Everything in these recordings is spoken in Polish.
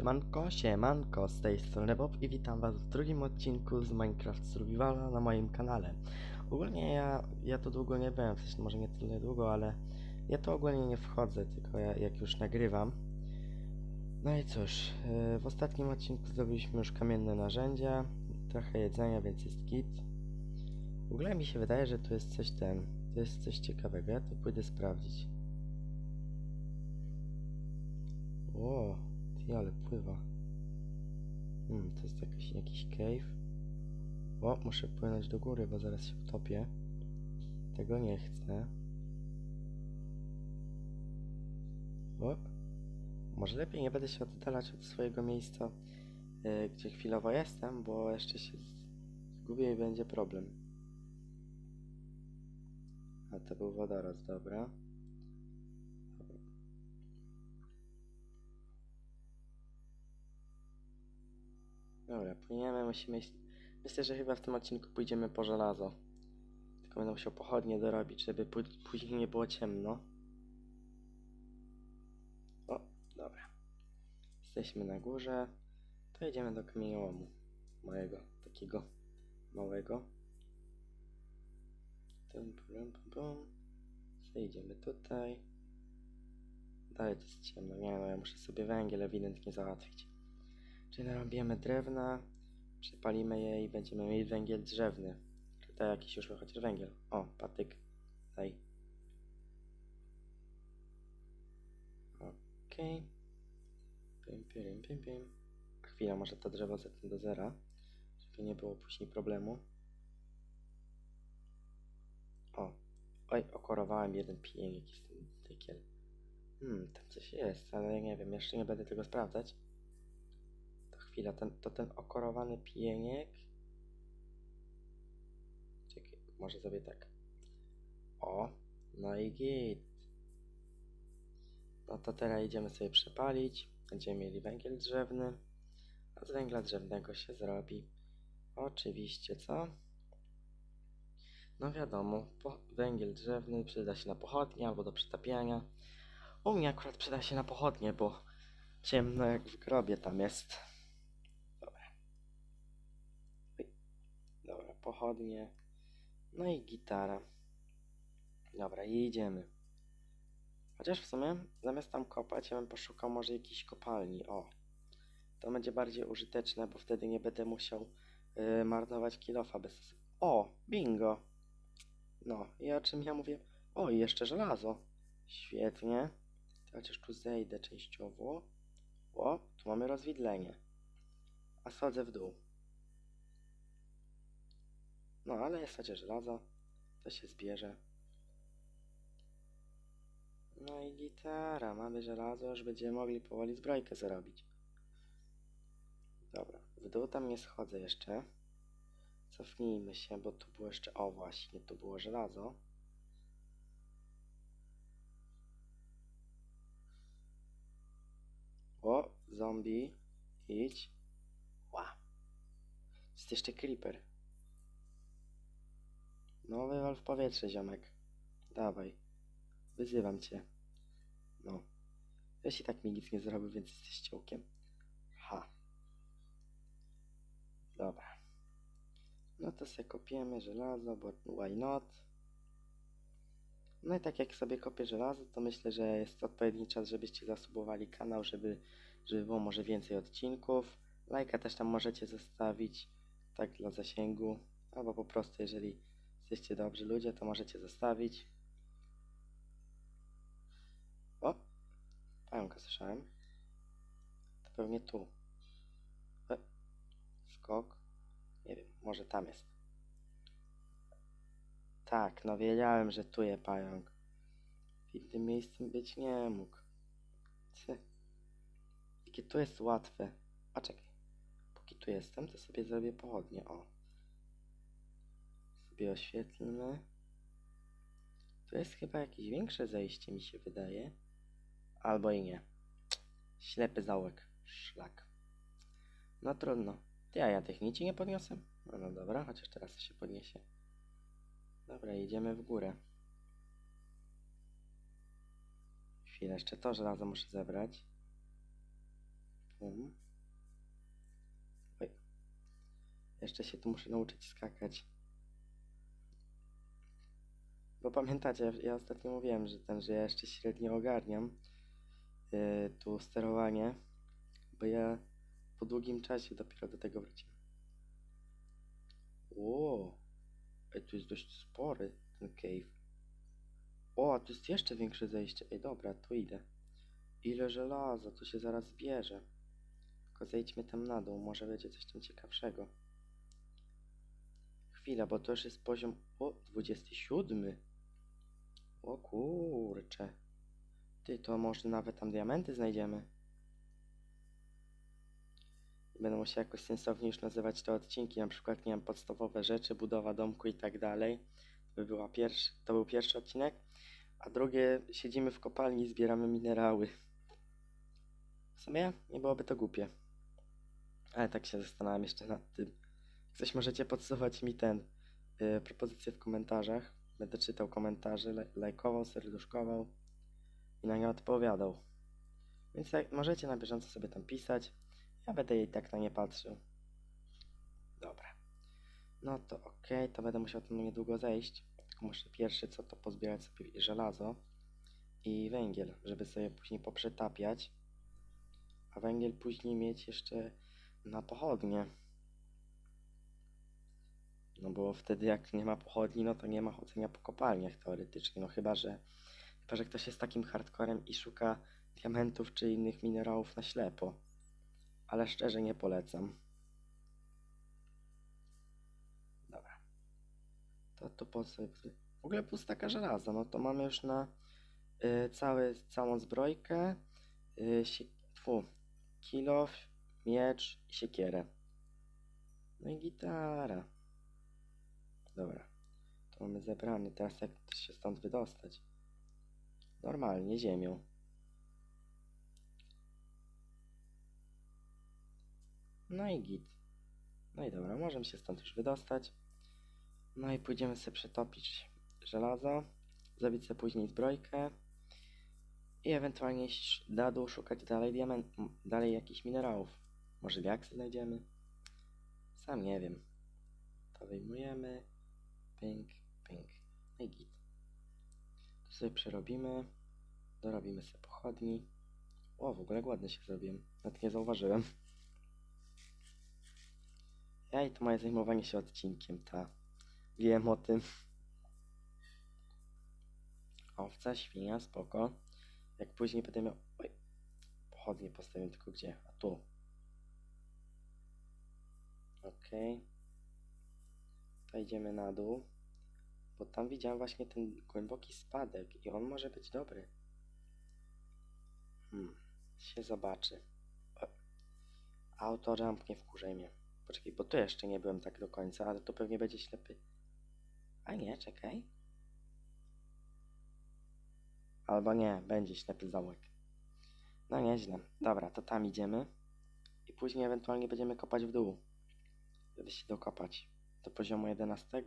Siemanko, siemanko, z tej strony Bob i witam was w drugim odcinku z Minecraft Survivala na moim kanale. Ogólnie ja, ja to długo nie byłem, w może nie tyle długo, ale ja to ogólnie nie wchodzę, tylko ja, jak już nagrywam. No i cóż, yy, w ostatnim odcinku zdobyliśmy już kamienne narzędzia, trochę jedzenia, więc jest git. W ogóle mi się wydaje, że tu jest coś ten, to jest coś ciekawego, ja to pójdę sprawdzić. O, ty, ale pływa. Hmm, to jest jakiś, jakiś cave. O, muszę płynąć do góry, bo zaraz się utopię. Tego nie chcę. O, może lepiej nie będę się oddalać od swojego miejsca, e, gdzie chwilowo jestem, bo jeszcze się zgubię i będzie problem. A to był wodorosty, dobra. Dobra, płyniemy, musimy iść. Myślę, że chyba w tym odcinku pójdziemy po żelazo. Tylko będę musiał pochodnie dorobić, żeby pó- później nie było ciemno. O, dobra. Jesteśmy na górze. To idziemy do kamieniołomu. Mojego, takiego małego. Tum, pum, pum, pum. Zejdziemy tutaj. Dalej to jest ciemno. Nie no, ja muszę sobie węgiel ewidentnie załatwić. Czyli narąbiemy drewna, przypalimy je i będziemy mieli węgiel drzewny. Tutaj jakiś już chociaż węgiel. O, patyk. Daj. Okej. Pim, pim, pim, pim. Chwila, może to drzewo zetnę do zera, żeby nie było później problemu. O. Oj, okorowałem jeden pijek, jakiś ten tykiel. Hmm, tam coś jest, ale nie wiem, jeszcze nie będę tego sprawdzać. Chwila, ten, to ten okorowany pijeniek. Czekaj, może zrobię tak. O, no i git. No to teraz idziemy sobie przepalić. Będziemy mieli węgiel drzewny. A z węgla drzewnego się zrobi. Oczywiście, co? No wiadomo, węgiel drzewny przyda się na pochodnie albo do przetapiania. U mnie akurat przyda się na pochodnie, bo ciemno jak w grobie tam jest. Dobra. Oj. Dobra, pochodnie. No i gitara. Dobra, i idziemy. Chociaż w sumie zamiast tam kopać, ja bym poszukał może jakiejś kopalni. O. To będzie bardziej użyteczne, bo wtedy nie będę musiał yy, marnować kilofa bez... O, bingo! No, i o czym ja mówię? O, i jeszcze żelazo. Świetnie. Chociaż tu zejdę częściowo. O, tu mamy rozwidlenie. A schodzę w dół. No, ale jest chociaż żelazo. To się zbierze. No i gitara. Mamy żelazo, już będziemy mogli powoli zbrojkę zarobić. Dobra, w dół tam nie schodzę jeszcze. Cofnijmy się, bo tu było jeszcze... O, właśnie, tu było żelazo. O, zombie. Idź. Ła. Jest jeszcze creeper. No, wywal w powietrze, ziomek. Dawaj. Wyzywam cię. No. Weź i tak mi nic nie zrobił, więc jesteś ciołkiem. Ha. Dobra. No to sobie kopiemy żelazo, bo why not? No i tak jak sobie kopię żelazo, to myślę, że jest odpowiedni czas, żebyście zasubowali kanał, żeby, żeby było może więcej odcinków. Lajka też tam możecie zostawić, tak dla zasięgu. Albo po prostu, jeżeli jesteście dobrzy ludzie, to możecie zostawić. O! Pająka słyszałem. To pewnie tu. E, skok. Nie wiem, może tam jest. Tak, no wiedziałem, że tu jest pająk. W innym miejscu być nie mógł. Cy. Jakie tu jest łatwe. A czekaj. Póki tu jestem, to sobie zrobię pochodnie. O. Sobie oświetlmy. Tu jest chyba jakieś większe zejście, mi się wydaje. Albo i nie. Ślepy zaułek. Szlak. No trudno. Ty, ja tych nici nie podniosłem? No, no dobra, chociaż teraz się podniesie. Dobra, idziemy w górę. Chwilę, jeszcze to żelazo muszę zebrać. Bum. Oj. Jeszcze się tu muszę nauczyć skakać. Bo pamiętacie, ja- ostatnio mówiłem, że ten, że ja jeszcze średnio ogarniam yy, tu sterowanie, bo ja po długim czasie dopiero do tego wróciłem. Ło, ej, tu jest dość spory ten cave. O, a tu jest jeszcze większe zejście. Ej, dobra, tu idę. Ile żelaza, to się zaraz zbierze. Tylko zejdźmy tam na dół, może będzie coś tam ciekawszego. Chwila, bo to już jest poziom... O, 27. O kurcze. Ty, to może nawet tam diamenty znajdziemy. Będę musiał jakoś sensownie już nazywać te odcinki, na przykład, nie wiem, podstawowe rzeczy, budowa domku i tak dalej. To, by była pierwszy, to był pierwszy odcinek. A drugie, siedzimy w kopalni i zbieramy minerały. W sumie nie byłoby to głupie. Ale tak się zastanawiam jeszcze nad tym. Coś możecie podsuwać mi ten y, propozycje w komentarzach. Będę czytał komentarze, laj- lajkował, serduszkował i na nie odpowiadał. Więc możecie na bieżąco sobie tam pisać. Ja będę jej tak na nie patrzył. Dobra. No to okej, to będę musiał tam niedługo zejść. Tylko muszę pierwszy co to pozbierać sobie żelazo i węgiel, żeby sobie później poprzetapiać. A węgiel później mieć jeszcze na pochodnie. No bo wtedy jak nie ma pochodni, no to nie ma chodzenia po kopalniach teoretycznie. No chyba, że chyba, że ktoś jest takim hardcorem i szuka diamentów czy innych minerałów na ślepo. Ale szczerze nie polecam. Dobra. To to po sobie. W ogóle pustaka żelaza. No to mamy już na y, cały, całą zbrojkę. Y, sie, tfu, kilof, miecz i siekierę. No i gitara. Dobra. To mamy zebrany. Teraz jak się stąd wydostać? Normalnie, ziemią. No i git. No i dobra, możemy się stąd już wydostać. No i pójdziemy sobie przetopić żelazo, zrobić sobie później zbrojkę i ewentualnie dół szukać dalej diament, dalej jakichś minerałów. Może diaksy znajdziemy? Sam nie wiem. To wyjmujemy. Pink, pink. No i git. To sobie przerobimy. Dorobimy sobie pochodni. O, w ogóle głodny się zrobiłem. Nawet nie zauważyłem. Ja i to moje zajmowanie się odcinkiem, ta. Wiem o tym. Owca, świnia, spoko. Jak później będę miał... Oj, pochodnie postawię tylko gdzie? A tu. Okej. To idziemy na dół. Bo tam widziałem właśnie ten głęboki spadek i on może być dobry. Hmm, się zobaczy. Auto jump nie wkurzaj mnie. Poczekaj, bo tu jeszcze nie byłem tak do końca, ale to pewnie będzie ślepy. A nie, czekaj. Albo nie, będzie ślepy zaułek. No nieźle. Dobra, to tam idziemy. I później ewentualnie będziemy kopać w dół. Żeby się dokopać do poziomu 11.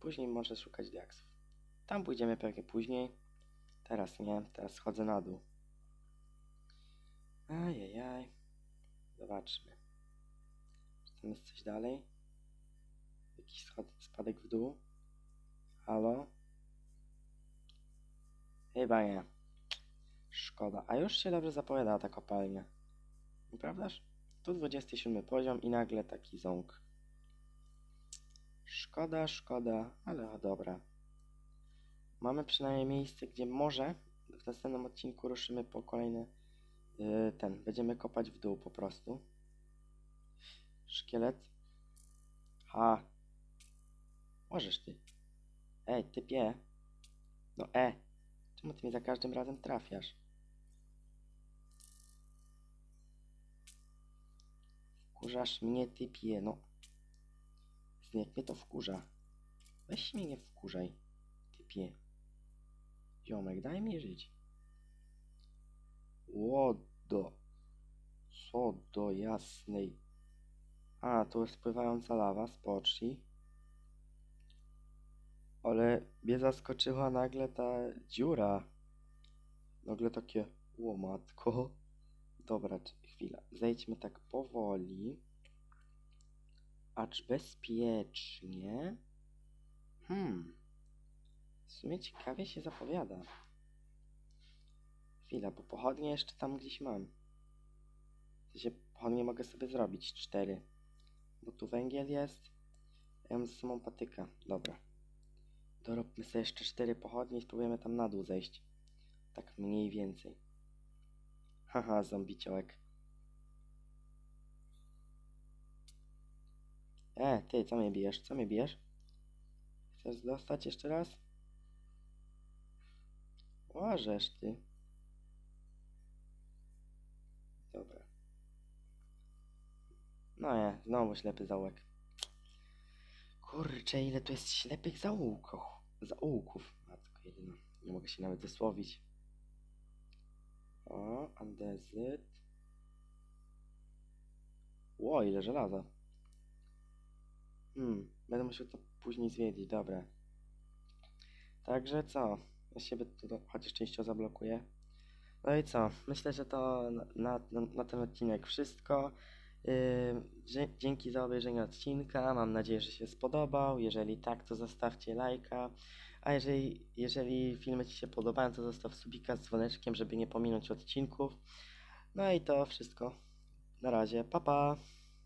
Później może szukać diaksów. Tam pójdziemy pewnie później. Teraz nie, teraz chodzę na dół. Ajajaj. Zobaczmy. Czy tam jest coś dalej? Jakiś schod, spadek w dół? Halo? Chyba nie. Szkoda. A już się dobrze zapowiada ta kopalnia. Nieprawdaż? Tu 27 poziom i nagle taki ząg. Szkoda, szkoda, ale dobra. Mamy przynajmniej miejsce, gdzie może w następnym odcinku ruszymy po kolejne yy, ten. Będziemy kopać w dół po prostu. Szkielet. Ha. Możesz ty. Ej, typie. No e. Czemu ty mnie za każdym razem trafiasz? Wkurzasz mnie, typie, no. Mnie to wkurza. Weź mnie nie wkurzaj, typie. Ziomek, daj mi żyć. Łodo. Co do jasnej. A, to jest spływająca lawa, spocznij. Ale mnie zaskoczyła nagle ta dziura. Nagle takie, łomatko. Dobra, chwila. Zejdźmy tak powoli. Acz bezpiecznie. Hmm. W sumie ciekawie się zapowiada. Chwila, bo pochodnie jeszcze tam gdzieś mam. W sensie pochodnie mogę sobie zrobić cztery. Bo tu węgiel jest. Ja mam ze sobą patyka. Dobra. Dorobmy sobie jeszcze cztery pochodnie i spróbujemy tam na dół zejść. Tak mniej więcej. Haha, zombiciołek. E, ty, co mnie bijesz? Co mnie bijesz? Chcesz dostać jeszcze raz? Łażesz ty. Dobra. No nie, znowu ślepy zaułek. Kurczę, ile tu jest ślepych zaułków. Zaułków. Matko jedyna. Nie mogę się nawet wysłowić. O, andezyt. Ło, ile żelaza. Hmm, będę musiał to później zwiedzić, dobra. Także co? Ja siebie to chociaż częściowo zablokuję. No i co? Myślę, że to na, na, na ten odcinek wszystko. Yy, dzięki za obejrzenie odcinka. Mam nadzieję, że się spodobał. Jeżeli tak, to zostawcie lajka. A jeżeli, jeżeli filmy Ci się podobają, to zostaw subika z dzwoneczkiem, żeby nie pominąć odcinków. No i to wszystko. Na razie. Pa, pa.